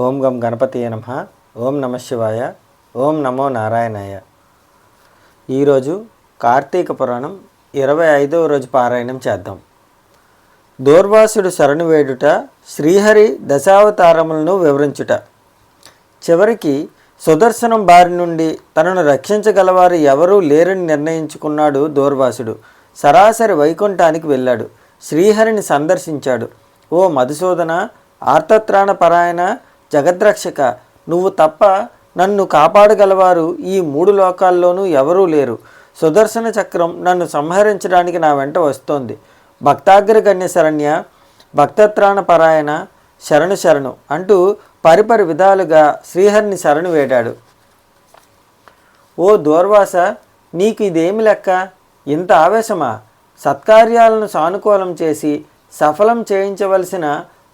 ఓం గం గణపతి నమ. ఓం నమ శివాయ. ఓం నమో నారాయణాయ. ఈరోజు కార్తీక పురాణం ఇరవై ఐదవ రోజు పారాయణం చేద్దాం. దూర్వాసుడు శరణు వేడుట శ్రీహరి దశావతారములను వివరించుట. చివరికి సుదర్శనం బారి నుండి తనను రక్షించగలవారు ఎవరూ లేరని నిర్ణయించుకున్నాడు దూర్వాసుడు. సరాసరి వైకుంఠానికి వెళ్ళాడు. శ్రీహరిని సందర్శించాడు. ఓ మధుసూదన ఆర్తత్రాణ పరాయణ జగద్రక్షక నువ్వు తప్ప నన్ను కాపాడగలవారు ఈ మూడు లోకాల్లోనూ ఎవరూ లేరు. సుదర్శన చక్రం నన్ను సంహరించడానికి నా వెంట వస్తోంది. భక్తాగ్రగణ్య శరణ్య భక్తత్రాణ పరాయణ శరణు శరణు అంటూ పరిపరి విధాలుగా శ్రీహరిని శరణు వేడాడు ఓ దూర్వాస నీకు ఇదేమి లెక్క? ఇంత ఆవేశమా? సత్కార్యాలను సానుకూలం చేసి సఫలం చేయించవలసిన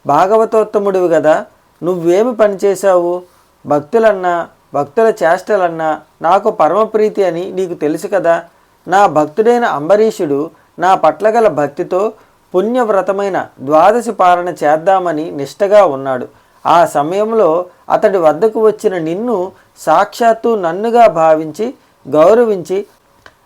భాగవతోత్తముడివి కదా నువ్వేమి పని చేశావు? భక్తులన్నా భక్తుల చేష్టలన్నా నాకు పరమప్రీతి అని నీకు తెలుసు కదా. నా భక్తుడైన అంబరీషుడు నా పట్ల గల భక్తితో పుణ్యవ్రతమైన ద్వాదశి పాలన చేద్దామని నిష్టగా ఉన్నాడు. ఆ సమయంలో అతడి వద్దకు వచ్చిన నిన్ను సాక్షాత్తు నన్నుగా భావించి గౌరవించి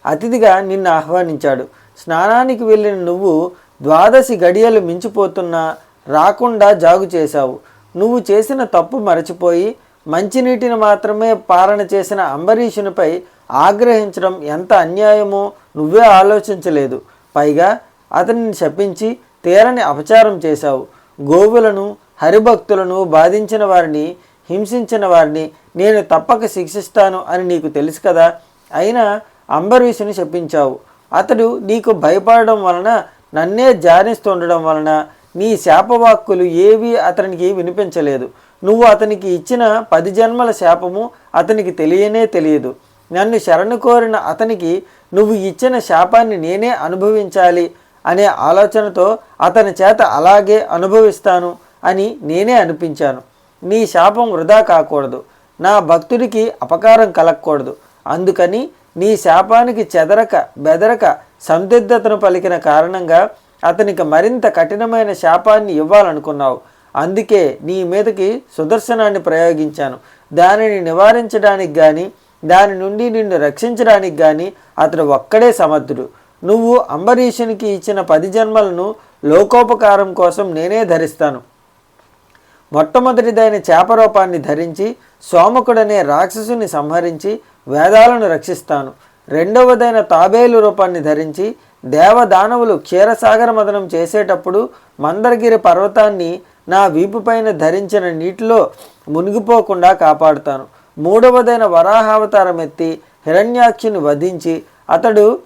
అతిథిగా నిన్ను ఆహ్వానించాడు. స్నానానికి వెళ్ళిన నువ్వు ద్వాదశి గడియలు మించిపోతున్నా రాకుండా జాగు చేశావు. నువ్వు చేసిన తప్పు మరచిపోయి మంచినీటిని మాత్రమే పాలన చేసిన అంబరీషునిపై ఆగ్రహించడం ఎంత అన్యాయమో నువ్వే ఆలోచించలేదు. పైగా అతనిని శపించి తీరని అపచారం చేశావు. గోవులను హరిభక్తులను బాధించిన వారిని హింసించిన వారిని నేను తప్పక శిక్షిస్తాను అని నీకు తెలుసు కదా? అయినా అంబరీషుని శపించావు. అతడు నీకు భయపడడం వలన నన్నే జానిస్తుండడం వలన నీ శాపవాక్కులు ఏవీ అతనికి వినిపించలేదు. నువ్వు అతనికి ఇచ్చిన పది జన్మల శాపము అతనికి తెలియనే తెలియదు. నన్ను శరణు కోరిన అతనికి నువ్వు ఇచ్చిన శాపాన్ని నేనే అనుభవించాలి అనే ఆలోచనతో అతని చేత అలాగే అనుభవిస్తాను అని నేనే అనిపించాను. నీ శాపం వృధా కాకూడదు. నా భక్తుడికి అపకారం కలగకూడదు. అందుకని నీ శాపానికి చెదరక బెదరక సందిగ్ధతను పలికిన కారణంగా అతనికి మరింత కఠినమైన శాపాన్ని ఇవ్వాలనుకున్నావు. అందుకే నీ మీదకి సుదర్శనాన్ని ప్రయోగించాను. దానిని నివారించడానికి కానీ దాని నుండి నిన్ను రక్షించడానికి కానీ అతడు ఒక్కడే సమర్థుడు. నువ్వు అంబరీషునికి ఇచ్చిన పది జన్మలను లోకోపకారం కోసం నేనే ధరిస్తాను. మొట్టమొదటిదైన చేపరూపాన్ని ధరించి సోమకుడనే రాక్షసుని సంహరించి వేదాలను రక్షిస్తాను. రెండవదైన తాబేలు రూపాన్ని ధరించి దేవదానవులు క్షీరసాగర మదనం చేసేటప్పుడు మందరగిరి పర్వతాన్ని నా వీపుపైన ధరించిన నీటిలో మునిగిపోకుండా కాపాడుతాను. మూడవదైన వరాహావతారం ఎత్తి హిరణ్యాక్షిని వధించి అతడు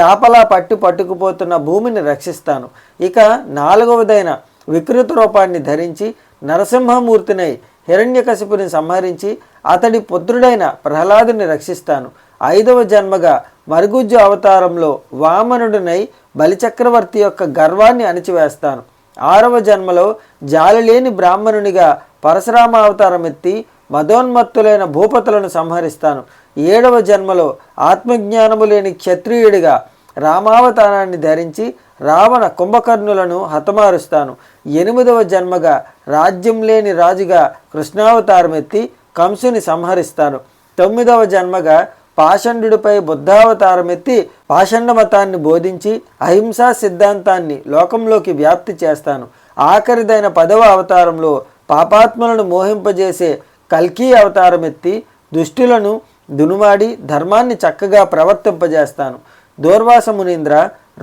చాపలా పట్టి పట్టుకుపోతున్న భూమిని రక్షిస్తాను. ఇక నాలుగవదైన వికృత రూపాన్ని ధరించి నరసింహమూర్తినై హిరణ్యకశిపుని సంహరించి అతడి పుత్రుడైన ప్రహ్లాదుని రక్షిస్తాను. ఐదవ జన్మగా మరుగుజ్జు అవతారంలో వామనుడినై బలిచక్రవర్తి యొక్క గర్వాన్ని అణిచివేస్తాను. ఆరవ జన్మలో జాలిలేని బ్రాహ్మణునిగా పరశురామ అవతారం ఎత్తి మదోన్మత్తులైన భూపతులను సంహరిస్తాను. ఏడవ జన్మలో ఆత్మజ్ఞానము లేని క్షత్రియుడిగా రామావతారాన్ని ధరించి రావణ కుంభకర్ణులను హతమారుస్తాను. ఎనిమిదవ జన్మగా రాజ్యం లేని రాజుగా కృష్ణావతారం ఎత్తి కంసుని సంహరిస్తాను. తొమ్మిదవ జన్మగా పాషండుడిపై బుద్ధావతారమెత్తి పాషండ మతాన్ని బోధించి అహింసా సిద్ధాంతాన్ని లోకంలోకి వ్యాప్తి చేస్తాను. ఆఖరిదైన పదవ అవతారంలో పాపాత్మలను మోహింపజేసే కల్కీ అవతారమెత్తి దుష్టులను దునుమాడి ధర్మాన్ని చక్కగా ప్రవర్తింపజేస్తాను. దూర్వాస మునీంద్ర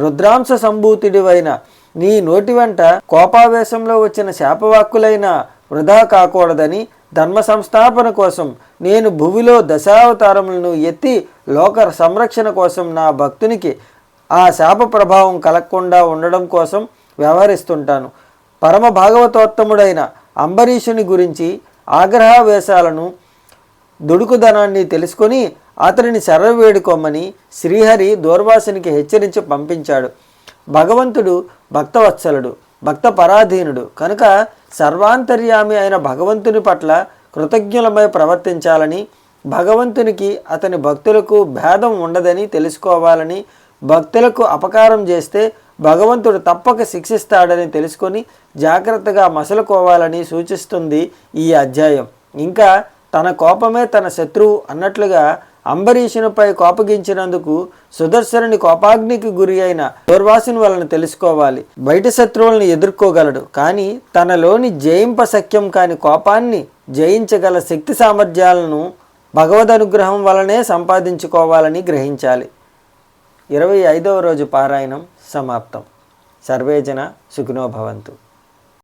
రుద్రాంశ సంభూతుడివైన నీ నోటి వెంట కోపావేశంలో వచ్చిన శాపవాక్కులైన వృధా కాకూడదని ధర్మ సంస్థాపన కోసం నేను భువిలో దశావతారములను ఎత్తి లోక సంరక్షణ కోసం నా భక్తునికి ఆ శాప ప్రభావం కలగకుండా ఉండడం కోసం వ్యవహరిస్తుంటాను. పరమ భాగవతోత్తముడైన అంబరీషుని గురించి ఆగ్రహవేశాలను దుడుకుదనాన్ని తెలుసుకొని అతనిని శరవేడుకోమని శ్రీహరి దూర్వాసునికి హెచ్చరించి పంపించాడు. భగవంతుడు భక్తవత్సలుడు భక్త పరాధీనుడు కనుక సర్వాంతర్యామి అయిన భగవంతుని పట్ల కృతజ్ఞులమై ప్రవర్తించాలని భగవంతునికి అతని భక్తులకు భేదం ఉండదని తెలుసుకోవాలని భక్తులకు అపకారం చేస్తే భగవంతుడు తప్పక శిక్షిస్తాడని తెలుసుకొని జాగ్రత్తగా మసలుకోవాలని సూచిస్తుంది ఈ అధ్యాయం. ఇంకా తన కోపమే తన శత్రువు అన్నట్లుగా అంబరీషునిపై కోపగించినందుకు సుదర్శనుని కోపాగ్నికి గురి అయిన దూర్వాసుని వలన తెలుసుకోవాలి. బయట శత్రువులను ఎదుర్కోగలడు. కానీ తనలోని జయింప సఖ్యం కాని కోపాన్ని జయించగల శక్తి సామర్థ్యాలను భగవద్ అనుగ్రహం వలనే సంపాదించుకోవాలని గ్రహించాలి. ఇరవై ఐదవ రోజు పారాయణం సమాప్తం. సర్వేజన సుఖినోభవంతు